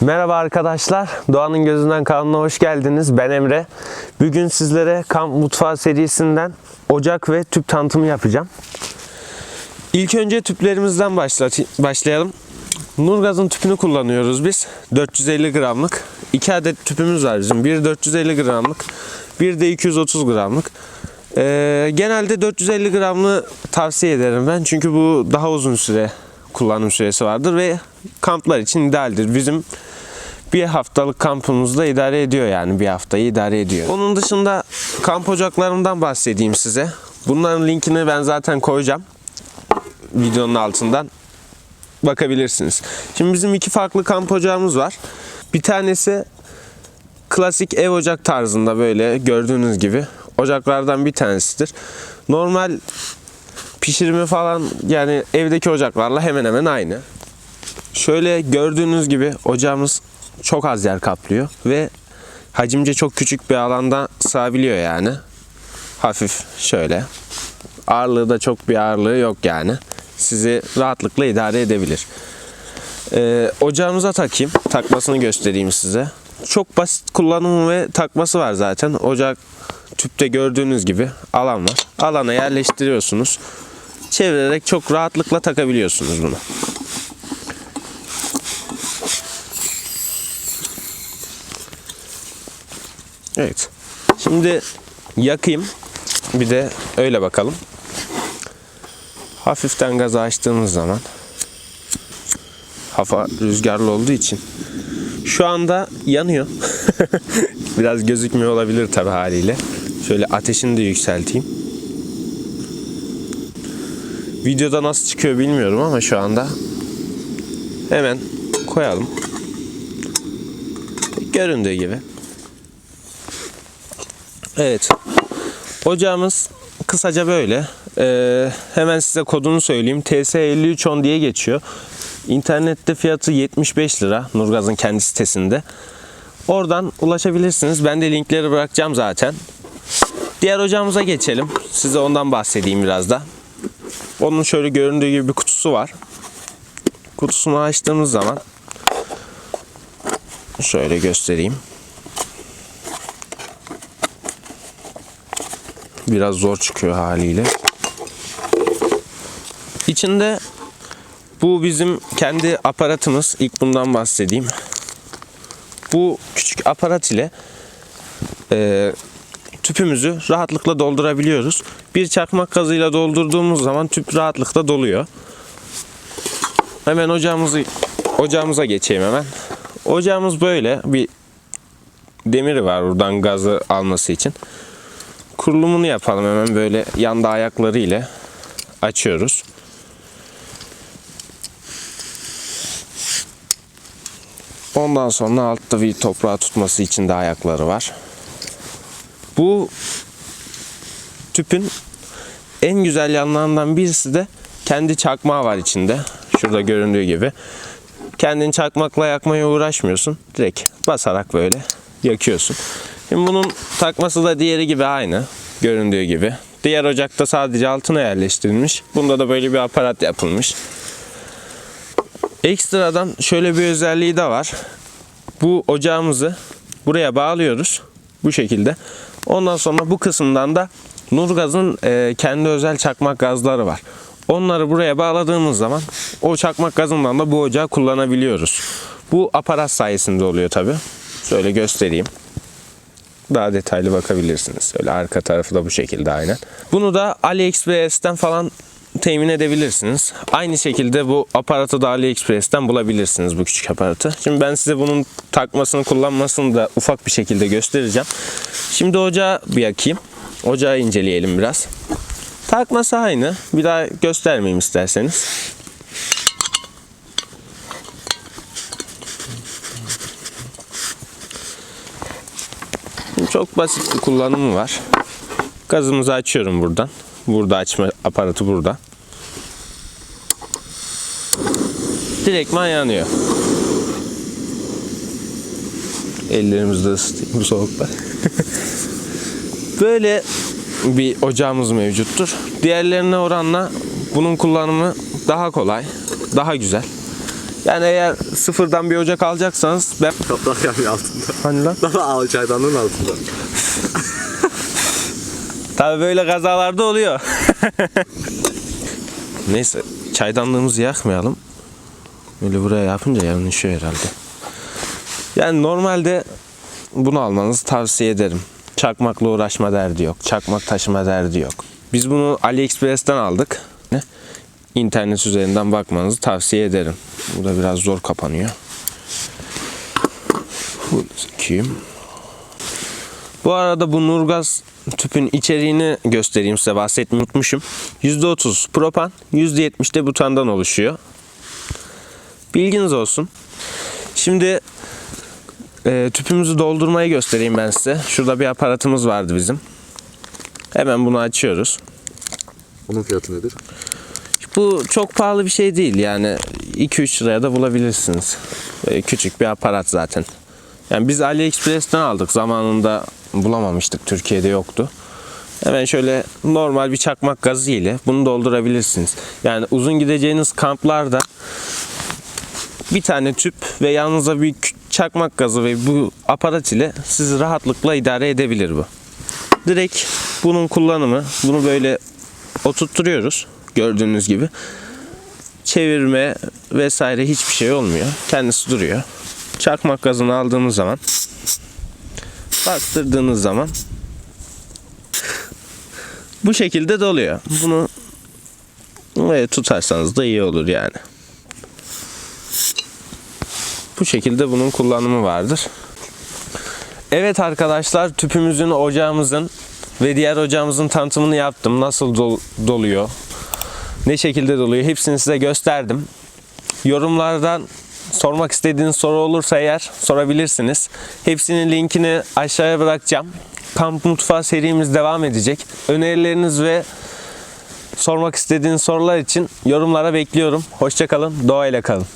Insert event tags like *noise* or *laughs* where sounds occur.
Merhaba arkadaşlar. Doğanın Gözünden kanalına hoş geldiniz. Ben Emre. Bugün sizlere Kamp Mutfağı serisinden ocak ve tüp tanıtımı yapacağım. İlk önce tüplerimizden başlayalım. Nurgaz'ın tüpünü kullanıyoruz biz. 450 gramlık. İki adet tüpümüz var bizim. Bir 450 gramlık, bir de 230 gramlık. Ee, genelde 450 gramlı tavsiye ederim ben. Çünkü bu daha uzun süre kullanım süresi vardır ve kamplar için idealdir. Bizim bir haftalık kampımızda idare ediyor yani bir haftayı idare ediyor. Onun dışında kamp ocaklarımdan bahsedeyim size. Bunların linkini ben zaten koyacağım videonun altından bakabilirsiniz. Şimdi bizim iki farklı kamp ocağımız var. Bir tanesi klasik ev ocak tarzında böyle gördüğünüz gibi ocaklardan bir tanesidir. Normal pişirimi falan yani evdeki ocaklarla hemen hemen aynı. Şöyle gördüğünüz gibi ocağımız çok az yer kaplıyor ve hacimce çok küçük bir alanda sığabiliyor yani. Hafif şöyle. Ağırlığı da çok bir ağırlığı yok yani. Sizi rahatlıkla idare edebilir. Ee, ocağımıza takayım. Takmasını göstereyim size. Çok basit kullanımı ve takması var zaten. Ocak tüpte gördüğünüz gibi alan var. Alana yerleştiriyorsunuz. Çevirerek çok rahatlıkla takabiliyorsunuz bunu. Evet. Şimdi yakayım. Bir de öyle bakalım. Hafiften gazı açtığımız zaman hava rüzgarlı olduğu için şu anda yanıyor. *laughs* Biraz gözükmüyor olabilir tabi haliyle. Şöyle ateşini de yükselteyim. Videoda nasıl çıkıyor bilmiyorum ama şu anda hemen koyalım. Göründüğü gibi. Evet. Ocağımız kısaca böyle. Ee, hemen size kodunu söyleyeyim. TS5310 diye geçiyor. İnternette fiyatı 75 lira. Nurgaz'ın kendi sitesinde. Oradan ulaşabilirsiniz. Ben de linkleri bırakacağım zaten. Diğer ocağımıza geçelim. Size ondan bahsedeyim biraz da. Onun şöyle göründüğü gibi bir kutusu var. Kutusunu açtığımız zaman şöyle göstereyim. Biraz zor çıkıyor haliyle. İçinde bu bizim kendi aparatımız. İlk bundan bahsedeyim. Bu küçük aparat ile e, tüpümüzü rahatlıkla doldurabiliyoruz. Bir çakmak gazıyla doldurduğumuz zaman tüp rahatlıkla doluyor. Hemen ocağımızı ocağımıza geçeyim hemen. Ocağımız böyle bir demiri var buradan gazı alması için. Kurulumunu yapalım hemen böyle yanda ayakları ile açıyoruz. Ondan sonra altta bir toprağı tutması için de ayakları var. Bu tüpün en güzel yanlarından birisi de kendi çakmağı var içinde. Şurada göründüğü gibi. Kendin çakmakla yakmaya uğraşmıyorsun. Direkt basarak böyle yakıyorsun. Şimdi bunun takması da diğeri gibi aynı. Göründüğü gibi. Diğer ocakta sadece altına yerleştirilmiş. Bunda da böyle bir aparat yapılmış. Ekstradan şöyle bir özelliği de var. Bu ocağımızı buraya bağlıyoruz. Bu şekilde. Ondan sonra bu kısımdan da Nurgaz'ın e, kendi özel çakmak gazları var. Onları buraya bağladığımız zaman o çakmak gazından da bu ocağı kullanabiliyoruz. Bu aparat sayesinde oluyor tabi. Şöyle göstereyim. Daha detaylı bakabilirsiniz. Öyle arka tarafı da bu şekilde aynen. Bunu da AliExpress'ten falan temin edebilirsiniz. Aynı şekilde bu aparatı da AliExpress'ten bulabilirsiniz bu küçük aparatı. Şimdi ben size bunun takmasını kullanmasını da ufak bir şekilde göstereceğim. Şimdi ocağı bir yakayım. Ocağı inceleyelim biraz. Takması aynı. Bir daha göstermeyeyim isterseniz. Çok basit bir kullanımı var. Gazımızı açıyorum buradan. Burada açma aparatı burada. Direktman yanıyor. Ellerimizde ısıtayım bu soğukta. *laughs* Böyle bir ocağımız mevcuttur. Diğerlerine oranla bunun kullanımı daha kolay, daha güzel. Yani eğer sıfırdan bir ocak alacaksanız ben Toprak yanıyor altında. hani lan? Daha çaydanlığın altında. Tabii böyle kazalarda oluyor. Neyse çaydanlığımızı yakmayalım. Böyle buraya yapınca yanlışıyor herhalde. Yani normalde bunu almanızı tavsiye ederim. Çakmakla uğraşma derdi yok. Çakmak taşıma derdi yok. Biz bunu AliExpress'ten aldık. İnternet üzerinden bakmanızı tavsiye ederim. Bu da biraz zor kapanıyor. Bunu sökeyim. Bu arada bu Nurgaz tüpün içeriğini göstereyim size bahsetmeyi unutmuşum. %30 propan, %70 de butandan oluşuyor. Bilginiz olsun. Şimdi e, tüpümüzü doldurmayı göstereyim ben size. Şurada bir aparatımız vardı bizim. Hemen bunu açıyoruz. Onun fiyatı nedir? Bu çok pahalı bir şey değil yani 2-3 liraya da bulabilirsiniz. Böyle küçük bir aparat zaten. Yani biz AliExpress'ten aldık zamanında bulamamıştık Türkiye'de yoktu. Hemen şöyle normal bir çakmak gazı ile bunu doldurabilirsiniz. Yani uzun gideceğiniz kamplarda bir tane tüp ve yanınıza bir çakmak gazı ve bu aparat ile sizi rahatlıkla idare edebilir bu. Direkt bunun kullanımı bunu böyle oturtturuyoruz gördüğünüz gibi. Çevirme vesaire hiçbir şey olmuyor. Kendisi duruyor. Çakmak gazını aldığımız zaman bastırdığınız zaman bu şekilde doluyor. Bunu böyle tutarsanız da iyi olur yani. Bu şekilde bunun kullanımı vardır. Evet arkadaşlar tüpümüzün, ocağımızın ve diğer ocağımızın tanıtımını yaptım. Nasıl dol- doluyor, ne şekilde doluyor hepsini size gösterdim. Yorumlardan sormak istediğiniz soru olursa eğer sorabilirsiniz. Hepsinin linkini aşağıya bırakacağım. Kamp Mutfağı serimiz devam edecek. Önerileriniz ve sormak istediğiniz sorular için yorumlara bekliyorum. Hoşçakalın, doğayla kalın.